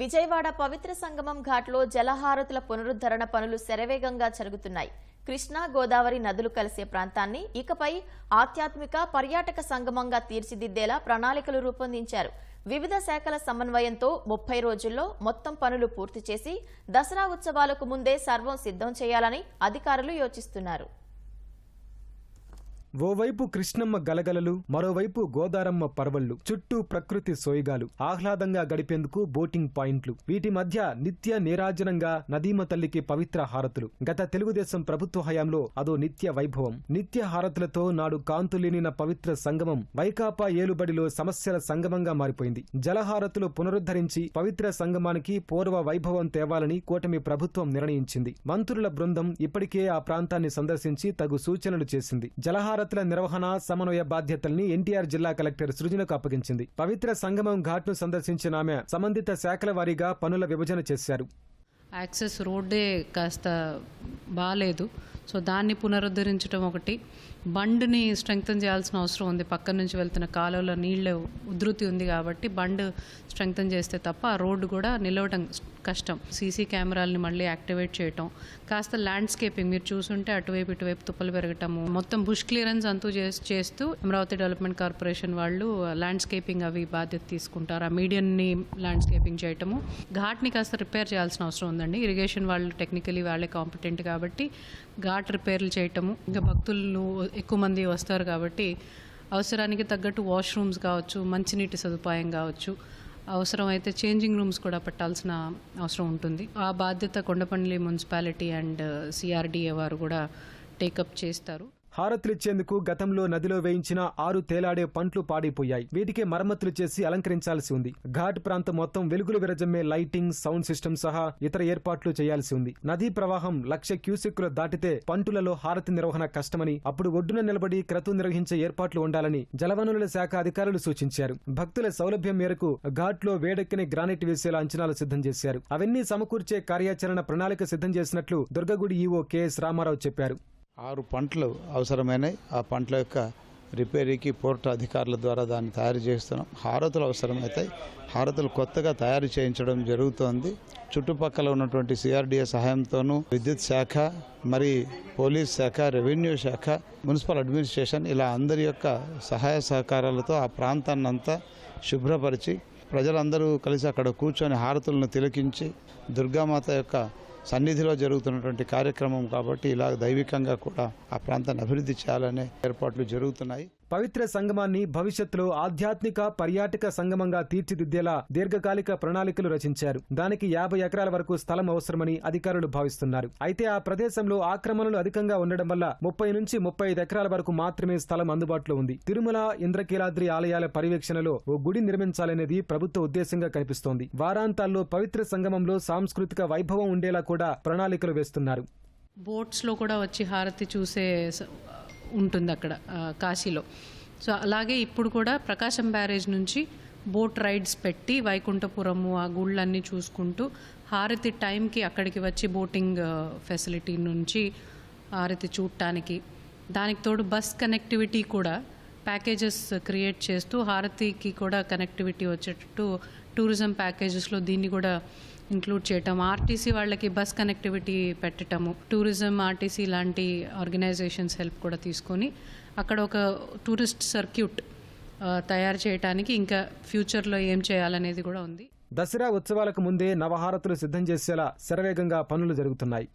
విజయవాడ పవిత్ర సంగమం ఘాట్లో జలహారతుల పునరుద్ధరణ పనులు శరవేగంగా జరుగుతున్నాయి. కృష్ణా గోదావరి నదులు కలిసే ప్రాంతాన్ని ఇకపై ఆధ్యాత్మిక పర్యాటక సంగమంగా తీర్చిదిద్దేలా ప్రణాళికలు రూపొందించారు. వివిధ శాఖల సమన్వయంతో ముప్పై రోజుల్లో మొత్తం పనులు పూర్తి చేసి దసరా ఉత్సవాలకు ముందే సర్వం సిద్ధం చేయాలని అధికారులు యోచిస్తున్నారు. ఓవైపు కృష్ణమ్మ గలగలలు మరోవైపు గోదారమ్మ పర్వళ్ళు చుట్టూ ప్రకృతి సోయగాలు. ఆహ్లాదంగా గడిపేందుకు బోటింగ్ పాయింట్లు. వీటి మధ్య నిత్య నీరాజనంగా నదీమ తల్లికి పవిత్ర హారతులు. గత తెలుగుదేశం ప్రభుత్వ హయాంలో అదో నిత్య వైభవం. నిత్య హారతులతో నాడు కాంతులేనిన పవిత్ర సంగమం వైకాపా ఏలుబడిలో సమస్యల సంగమంగా మారిపోయింది. జలహారతులు పునరుద్ధరించి పవిత్ర సంగమానికి పూర్వ వైభవం తేవాలని కూటమి ప్రభుత్వం నిర్ణయించింది. మంత్రుల బృందం ఇప్పటికే ఆ ప్రాంతాన్ని సందర్శించి తగు సూచనలు చేసింది. జలహార జలహారతుల నిర్వహణ సమన్వయ బాధ్యతల్ని ఎన్టీఆర్ జిల్లా కలెక్టర్ సృజనకు అప్పగించింది. పవిత్ర సంగమం ఘాట్ను సందర్శించిన ఆమె సంబంధిత శాఖల వారీగా పనుల విభజన చేశారు. యాక్సెస్ రోడ్డే కాస్త బాగాలేదు సో దాన్ని పునరుద్ధరించడం ఒకటి. బండ్ని స్ట్రెంగ్తన్ చేయాల్సిన అవసరం ఉంది. పక్క నుంచి వెళ్తున్న కాలువలో నీళ్ళ ఉధృతి ఉంది కాబట్టి బండ్ స్ట్రెంగ్తన్ చేస్తే తప్ప ఆ రోడ్డు కూడా నిలవడం కష్టం. సీసీ కెమెరాలని మళ్ళీ యాక్టివేట్ చేయటం. కాస్త ల్యాండ్స్కేపింగ్ మీరు చూసుంటే అటువైపు ఇటువైపు తుప్పలు పెరగటము. మొత్తం బుష్ క్లియరెన్స్ అంతూ చేసి చేస్తూ అమరావతి డెవలప్మెంట్ కార్పొరేషన్ వాళ్ళు ల్యాండ్స్కేపింగ్ అవి బాధ్యత తీసుకుంటారు. ఆ మీడియన్ని ల్యాండ్స్కేపింగ్ చేయటము. ఘాట్ని కాస్త రిపేర్ చేయాల్సిన అవసరం ఉందండి. ఇరిగేషన్ వాళ్ళు టెక్నికలీ వాళ్ళే కాంపిటెంట్ కాబట్టి ఘాట్ రిపేర్లు చేయటము. ఇంకా భక్తులు ఎక్కువ మంది వస్తారు కాబట్టి అవసరానికి తగ్గట్టు వాష్రూమ్స్ కావచ్చు మంచినీటి సదుపాయం కావచ్చు. అవసరమైతే చేంజింగ్ రూమ్స్ కూడా పెట్టాల్సిన అవసరం ఉంటుంది. ఆ బాధ్యత కొండపల్లి మున్సిపాలిటీ అండ్ సిఆర్డీఏ వారు కూడా టేకప్ చేస్తారు. హారతులిచ్చేందుకు గతంలో నదిలో వేయించిన ఆరు తేలాడే పంట్లు పాడైపోయాయి. వీటికి మరమ్మతులు చేసి అలంకరించాల్సి ఉంది. ఘాట్ ప్రాంతం మొత్తం వెలుగులు విరజమ్మే లైటింగ్ సౌండ్ సిస్టమ్ సహా ఇతర ఏర్పాట్లు చేయాల్సి ఉంది. నదీ ప్రవాహం లక్ష క్యూసెక్కులు దాటితే పంటులలో హారతి నిర్వహణ కష్టమని అప్పుడు ఒడ్డున నిలబడి క్రతు నిర్వహించే ఏర్పాట్లు ఉండాలని జలవనరుల శాఖ అధికారులు సూచించారు. భక్తుల సౌలభ్యం మేరకు ఘాట్లో వేడెక్కిన గ్రానైట్ వేసేలా అంచనాలు సిద్ధం చేశారు. అవన్నీ సమకూర్చే కార్యాచరణ ప్రణాళిక సిద్ధం చేసినట్లు దుర్గగుడి ఈవో కెఎస్ రామారావు చెప్పారు. ఆరు పంటలు అవసరమైనవి ఆ పంటల యొక్క రిపేరీకి పోర్ట్ అధికారుల ద్వారా దాన్ని తయారు చేస్తున్నాం. హారతులు అవసరమవుతాయి హారతులు కొత్తగా తయారు చేయించడం జరుగుతోంది. చుట్టుపక్కల ఉన్నటువంటి సిఆర్డీఏ సహాయంతోనూ విద్యుత్ శాఖ మరి పోలీస్ శాఖ రెవెన్యూ శాఖ మున్సిపల్ అడ్మినిస్ట్రేషన్ ఇలా అందరి యొక్క సహాయ సహకారాలతో ఆ ప్రాంతాన్ని అంతా శుభ్రపరిచి ప్రజలందరూ కలిసి అక్కడ కూర్చొని హారతులను తిలకించి దుర్గామాత యొక్క సన్నిధిలో జరుగుతున్నటువంటి కార్యక్రమం కాబట్టి ఇలా దైవికంగా కూడా ఆ ప్రాంతాన్ని అభివృద్ధి చేయాలనే ఏర్పాట్లు జరుగుతున్నాయి. పవిత్ర సంగమాన్ని భవిష్యత్తులో ఆధ్యాత్మిక పర్యాటక సంగమంగా తీర్చిదిద్దేలా దీర్ఘకాలిక ప్రణాళికలు రచించారు. దానికి యాభై ఎకరాల వరకు స్థలం అవసరమని అధికారులు భావిస్తున్నారు. అయితే ఆ ప్రదేశంలో ఆక్రమణలు అధికంగా ఉండడం వల్ల ముప్పై నుంచి ముప్పై ఐదు ఎకరాల వరకు మాత్రమే స్థలం అందుబాటులో ఉంది. తిరుమల ఇంద్రకీలాద్రి ఆలయాల పర్యవేక్షణలో ఓ గుడి నిర్మించాలనేది ప్రభుత్వ ఉద్దేశంగా కనిపిస్తోంది. వారాంతాల్లో పవిత్ర సంగమంలో సాంస్కృతిక వైభవం ఉండేలా కూడా ప్రణాళికలు వేస్తున్నారు. బోట్స్లో కూడా వచ్చి హారతి చూసే ఉంటుంది అక్కడ కాశీలో. సో అలాగే ఇప్పుడు కూడా ప్రకాశం బ్యారేజ్ నుంచి బోట్ రైడ్స్ పెట్టి వైకుంఠపురము ఆ గుళ్ళన్నీ చూసుకుంటూ హారతి టైంకి అక్కడికి వచ్చి బోటింగ్ ఫెసిలిటీ నుంచి హారతి చూడటానికి దానికి తోడు బస్ కనెక్టివిటీ కూడా ప్యాకేజెస్ క్రియేట్ uh, చేస్తూ హారతికి కూడా కనెక్టివిటీ వచ్చేటట్టు టూరిజం ప్యాకేజెస్లో దీన్ని కూడా ఇంక్లూడ్ చేయటం ఆర్టీసీ వాళ్ళకి బస్ కనెక్టివిటీ పెట్టటము టూరిజం ఆర్టీసీ లాంటి ఆర్గనైజేషన్స్ హెల్ప్ కూడా తీసుకొని అక్కడ ఒక టూరిస్ట్ సర్క్యూట్ uh, తయారు చేయడానికి ఇంకా ఫ్యూచర్లో ఏం చేయాలనేది కూడా ఉంది. దసరా ఉత్సవాలకు ముందే నవహారతులు సిద్ధం చేసేలా శరవేగంగా పనులు జరుగుతున్నాయి.